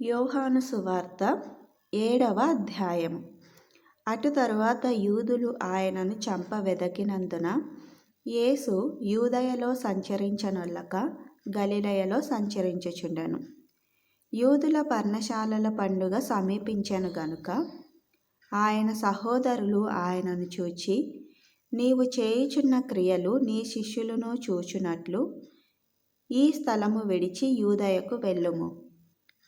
యోహాను సువార్త ఏడవ అధ్యాయం అటు తరువాత యూదులు ఆయనను చంప వెదకినందున యేసు యూదయలో సంచరించనొల్లక గలిలయలో సంచరించుచుండెను. యూదుల పర్ణశాలల పండుగ సమీపించను గనుక ఆయన సహోదరులు ఆయనను చూచి నీవు చేయుచున్న క్రియలు నీ శిష్యులను చూచునట్లు ఈ స్థలము విడిచి యూదయకు వెళ్ళుము.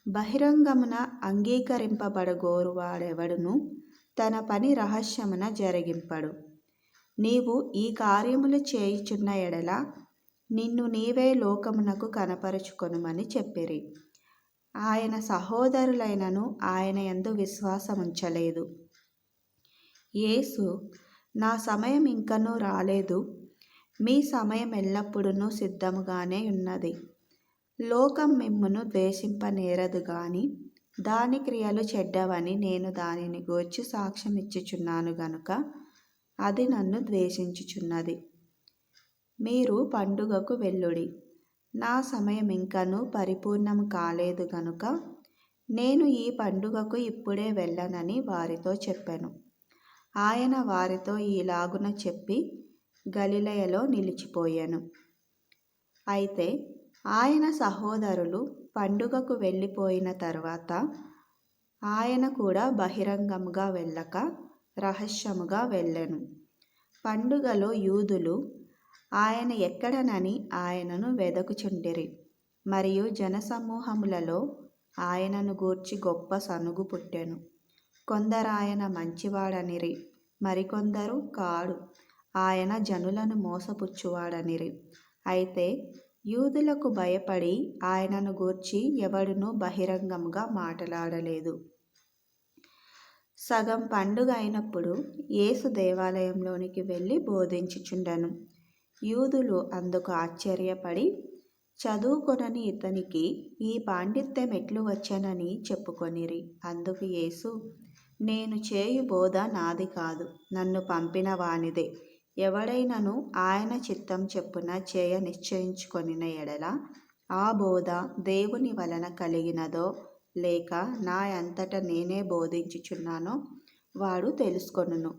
బహిరంగమున అంగీకరింపబడగోరువాడెవడును తన పని రహస్యమున జరిగింపడు. నీవు ఈ కార్యములు చేయుచున్న ఎడల నిన్ను నీవే లోకమునకు కనపరుచుకొనుమని చెప్పిరి. ఆయన సహోదరులైనను ఆయన ఎందు విశ్వాసముంచలేదు. యేసు నా సమయం ఇంకనూ రాలేదు. మీ సమయం ఎల్లప్పుడూ సిద్ధముగానే ఉన్నది. లోకం మిమ్మును ద్వేషింపనేరదు గాని దాని క్రియలు చెడ్డవని నేను దానిని గూర్చి సాక్ష్యం ఇచ్చుచున్నాను గనుక అది నన్ను ద్వేషించుచున్నది. మీరు పండుగకు వెళ్ళుడి. నా సమయం ఇంకనూ పరిపూర్ణం కాలేదు గనుక నేను ఈ పండుగకు ఇప్పుడే వెళ్ళనని వారితో చెప్పాను. ఆయన వారితో ఈలాగున చెప్పి గలిలయలో నిలిచిపోయాను. అయితే ఆయన సహోదరులు పండుగకు వెళ్ళిపోయిన తర్వాత ఆయన కూడా బహిరంగముగా వెళ్ళక రహస్యముగా వెళ్ళెను. పండుగలో యూదులు ఆయన ఎక్కడనని ఆయనను వెదకుచుండిరి. మరియు జనసమూహములలో ఆయనను గూర్చి గొప్ప సనుగు పుట్టెను. కొందరాయన మంచివాడనిరి మరికొందరు కాడు. ఆయన జనులను మోసపుచ్చువాడనిరి. అయితే యూదులకు భయపడి ఆయనను గూర్చి ఎవడునూ బహిరంగంగా మాట్లాడలేదు. సగం పండుగ అయినప్పుడు యేసు దేవాలయంలోనికి వెళ్ళి బోధించుచుండెను. యూదులు అందుకు ఆశ్చర్యపడి చదువుకొనని ఇతనికి ఈ పాండిత్యం ఎట్లు వచ్చానని చెప్పుకొనిరి. అందుకు యేసు నేను చేయు బోధ నాది కాదు. నన్ను పంపిన వానిదే. ఎవడైనను ఆయన చిత్తం చెప్పున చేయ నిశ్చయించుకొనిన ఎడల ఆ బోధ దేవుని వలన కలిగినదో లేక నా అంతట నేనే బోధించుచున్నానో వాడు తెలుసుకొనును.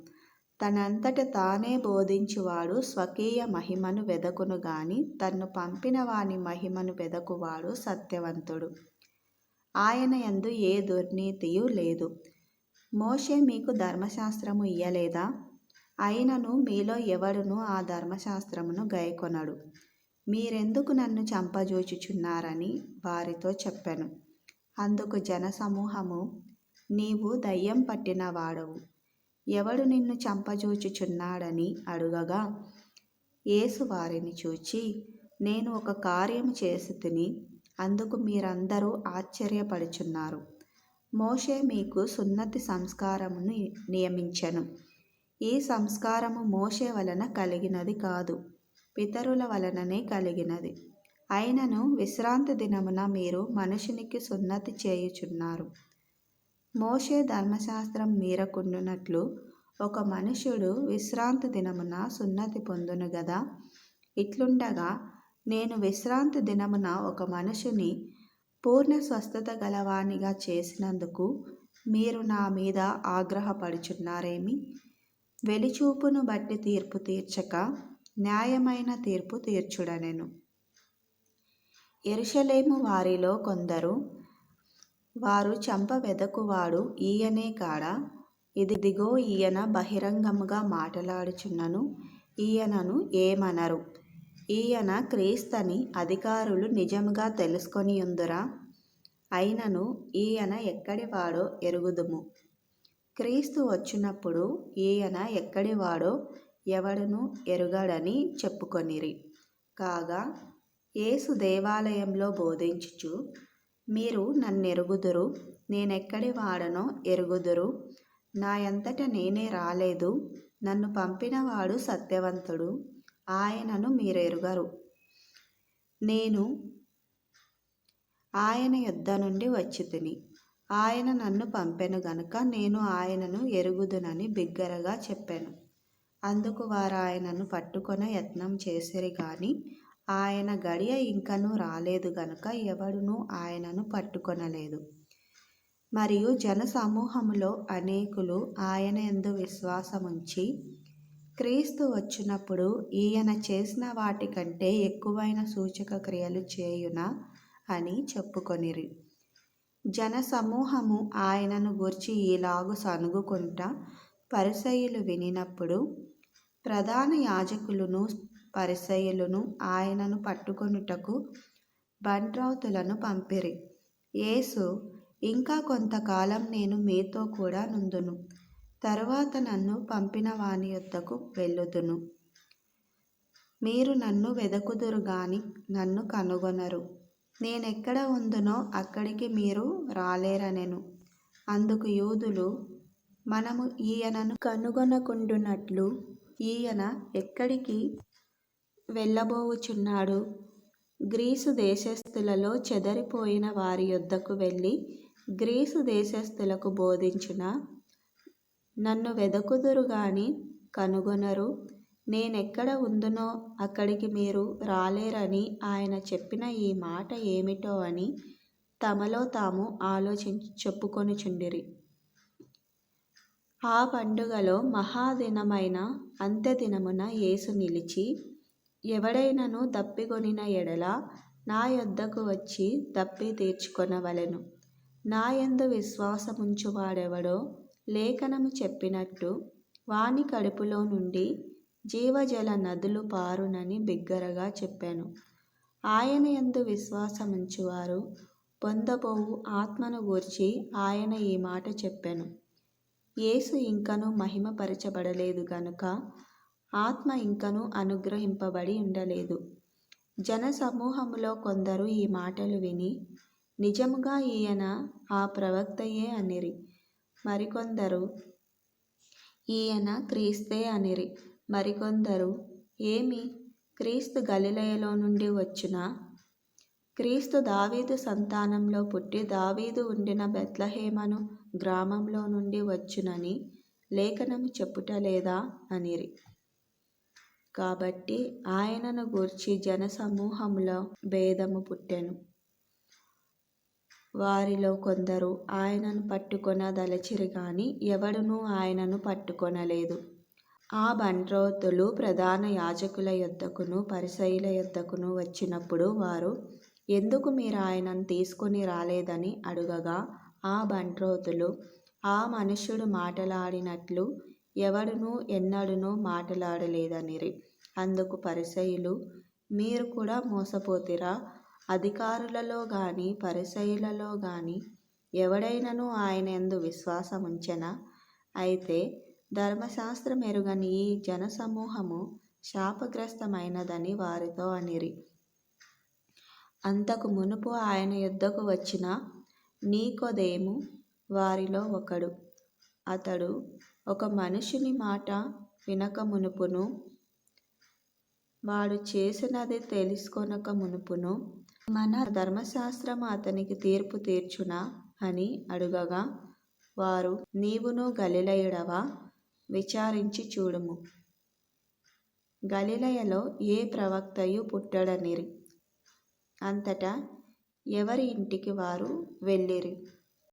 తనంతట తానే బోధించువాడు స్వకీయ మహిమను వెదకును గాని తన్ను పంపిన వాని మహిమను వెదకువాడు సత్యవంతుడు. ఆయన యందు ఏ దుర్నీతియు లేదు. మోషే మీకు ధర్మశాస్త్రము ఇయ్యలేదా? అయినను మీలో ఎవడును ఆ ధర్మశాస్త్రమును గైకొనడు. మీరెందుకు నన్ను చంపజూచుచున్నారని వారితో చెప్పాను. అందుకు జనసమూహము నీవు దయ్యం పట్టిన వాడవు. ఎవడు నిన్ను చంపజూచుచున్నాడని అడుగగా యేసు వారిని చూచి నేను ఒక కార్యము చేసి తిని అందుకు మీరందరూ ఆశ్చర్యపడుచున్నారు. మోషే మీకు సున్నతి సంస్కారమును నియమించను. ఈ సంస్కారము మోషే వలన కలిగినది కాదు పితరుల వలననే కలిగినది. అయినను విశ్రాంతి దినమున మీరు మనుషునికి సున్నతి చేయుచున్నారు. మోషే ధర్మశాస్త్రం మీరకుండునట్లు ఒక మనుషుడు విశ్రాంతి దినమున సున్నతి పొందును గదా? ఇట్లుండగా నేను విశ్రాంతి దినమున ఒక మనుషుని పూర్ణ స్వస్థత గలవానిగా చేసినందుకు మీరు నా మీద ఆగ్రహపడుచున్నారేమి? వెలిచూపును బట్టి తీర్పు తీర్చక న్యాయమైన తీర్పు తీర్చుడనెను. ఎరుషలేము వారిలో కొందరు వారు చంప వెదకువాడు ఈయనే కాడా ఇదిగో ఈయన బహిరంగముగా మాట్లాడుచున్నను ఈయనను ఏమనరు? ఈయన క్రీస్తని అధికారులు నిజముగా తెలుసుకొని ఉందురా అయినను ఈయన ఎక్కడివాడో ఎరుగుదుము. క్రీస్తు వచ్చినప్పుడు ఈయన ఎక్కడివాడో ఎవడును ఎరుగడని చెప్పుకొనిరి. కాగా యేసు దేవాలయంలో బోధించుచు మీరు నన్నెరుగుదురు నేనెక్కడి వాడనో ఎరుగుదురు నా ఎంతట నేనే రాలేదు నన్ను పంపినవాడు సత్యవంతుడు ఆయనను మీరెరుగరు. నేను ఆయన యుద్ధ నుండి వచ్చి తిని ఆయన నన్ను పంపెను గనుక నేను ఆయనను ఎరుగుదునని బిగ్గరగా చెప్పాను. అందుకు వారు ఆయనను పట్టుకొన యత్నం చేసిరి కానీ ఆయన గడియ ఇంకనూ రాలేదు గనుక ఎవడునూ ఆయనను పట్టుకొనలేదు. మరియు జనసమూహములో అనేకులు ఆయన ఎందు విశ్వాసముంచి క్రీస్తు వచ్చినప్పుడు ఈయన చేసిన వాటికంటే ఎక్కువైన సూచక క్రియలు చేయున అని చెప్పుకొనిరి. జనసమూహము ఆయనను గూర్చి ఈలాగు సనుగుకుంటా పరిసయ్యులు వినినప్పుడు ప్రధాన యాజకులను పరిసయ్యులను ఆయనను పట్టుకొనుటకు బంట్రౌతులను పంపిరి. యేసు ఇంకా కొంతకాలం నేను మీతో కూడా నుందును. తరువాత నన్ను పంపిన వాని యొద్దకు వెళ్ళుదును. మీరు నన్ను వెదకుదురు గాని నన్ను కనుగొనరు. నేనెక్కడ ఉందునో అక్కడికి మీరు రాలేరనెను. అందుకు యూదులు మనము ఈయనను కనుగొనకుండునట్లు ఈయన ఎక్కడికి వెళ్ళబోవుచున్నాడు? గ్రీసు దేశస్థులలో చెదరిపోయిన వారి యొద్దకు వెళ్ళి గ్రీసు దేశస్థులకు బోధించిన? నన్ను వెదకుదురు గాని కనుగొనరు. నేనెక్కడ ఉందునో అక్కడికి మీరు రాలేరని ఆయన చెప్పిన ఈ మాట ఏమిటో అని తమలో తాము ఆలోచించి చెప్పుకొనుచుండిరి. ఆ పండుగలో మహాదినమైన అంత్యదినమున యేసు నిలిచి ఎవడైనను దప్పిగొనిన ఎడల నా యొద్దకు వచ్చి దప్పి తీర్చుకొనవలెను. నాయందు విశ్వాసముంచువాడెవడో లేఖనము చెప్పినట్టు వాని కడుపులో నుండి జీవజల నదులు పారునని బిగ్గరగా చెప్పాను. ఆయన యందు విశ్వాసముంచువారు పొందబోవు ఆత్మను గూర్చి ఆయన ఈ మాట చెప్పాను. యేసు ఇంకను మహిమపరచబడలేదు గనుక ఆత్మ ఇంకను అనుగ్రహింపబడి ఉండలేదు. జనసమూహములో కొందరు ఈ మాటలు విని నిజముగా ఈయన ఆ ప్రవక్తయే అనిరి. మరికొందరు ఈయన క్రీస్తే అనిరి. మరికొందరు ఏమి క్రీస్తు గలిలయలో నుండి వచ్చునా క్రీస్తు దావీదు సంతానంలో పుట్టి దావీదు ఉండిన బెత్లహేమను గ్రామంలో నుండి వచ్చునని లేఖనము చెప్పుటలేదా అనిరి. కాబట్టి ఆయనను గూర్చి జనసమూహంలో భేదము పుట్టెను. వారిలో కొందరు ఆయనను పట్టుకొనదలచిరి కానీ ఎవడునూ ఆయనను పట్టుకొనలేదు. ఆ బంట్రోతులు ప్రధాన యాజకుల యొద్దకును పరిసయుల యొద్దకును వచ్చినప్పుడు వారు ఎందుకు మీరు ఆయనను తీసుకొని రాలేదని అడుగగా ఆ బంట్రోతులు ఆ మనుష్యుడు మాటలాడినట్లు ఎవడునూ ఎన్నడునూ మాటలాడలేదనిరి. అందుకు పరిసయులు మీరు కూడా మోసపోతిరా. అధికారులలో గాని పరిసయులలో గాని ఎవడైనను ఆయన ఎందు విశ్వాసముంచెనా? అయితే ధర్మశాస్త్రం ఎరుగని ఈ జనసమూహము శాపగ్రస్తమైనదని వారితో అనిరి. అంతకు మునుపు ఆయన యుద్ధకు వచ్చిన నీకోదేము వారిలో ఒకడు. అతడు ఒక మనుషుని మాట వినక మునుపును వాడు చేసినది తెలుసుకొనక మునుపును మన ధర్మశాస్త్రం అతనికి తీర్పు తీర్చునా అని అడుగగా వారు నీవును గలిలయుడవా? విచారించి చూడుము. గలిలయలో ఏ ప్రవక్తయు పుట్టడనిరి? అంతటా ఎవరి ఇంటికి వారు వెళ్ళిరి?